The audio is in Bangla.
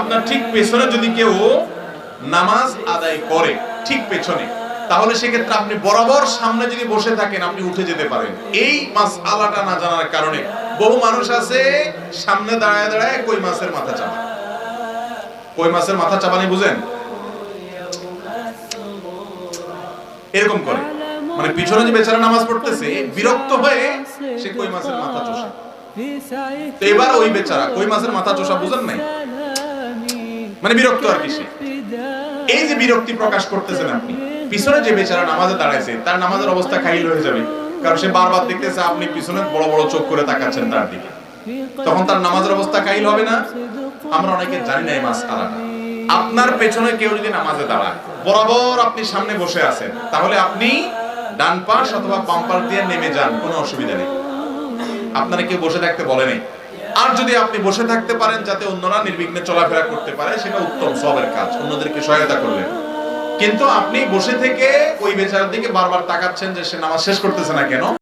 আপনার ঠিক পেছনে যদি কেউ নামাজ আদায় করে, ঠিক পেছনে, তাহলে সেক্ষেত্রে আপনি বরাবর সামনে যদি বসে থাকেন, আপনি উঠে যেতে পারেন। এই মাছ আলাটা না জানার কারণে বহু মানুষ আছে, সামনে দাঁড়ায় দাঁড়ায় কই মাছের মাথা চাপা। কই মাছের মাথা চাপানি বুঝেন? এরকম করে। মানে পিছনে যে বেচারা নামাজ পড়তেছে, বিরক্ত হয়ে সে কই মাছের মাথা চোষা? এবার ওই বেচারা কই মাছের মাথা চোষা বুঝেন নাই? মানে বিরক্ত আর কি সে? এই যে বিরক্তি প্রকাশ করতেছেন আপনি, পিছনে যে বেচারা নামাজে দাঁড়াইছে, তার নামাজের অবস্থা খাইল হয়ে যাবে। কারণ সে বারবার দেখতেছে আপনি পিছনে বড় বড় চোখ করে তাকাচ্ছেন তার দিকে। তখন তার নামাজের অবস্থা খাইল হবে না? আমরা অনেকে জানি না এই মাছ আলাদা আপনার পেছনে কেউ যদি নামাজে দাঁড়ায়, বরাবর আপনি সামনে বসে আছেন, তাহলে আপনি ডান পাশ অথবা বাম পাশ দিয়ে নেমে যান, কোনো অসুবিধা নেই। আপনারা কেউ বসে থাকতে বলেনি আর যদি আপনি বসে থাকতে পারেন, যাতে অন্যরা নির্বিঘ্নে চলাফেরা করতে পারে, সেটা উত্তম সবের কাজ, অন্যদেরকে সহায়তা করলেন কিন্তু আপনি বসে থেকে ওই বেচারার দিকে বারবার তাকাচ্ছেন যে সে নামাজ শেষ করতেছে না কেন?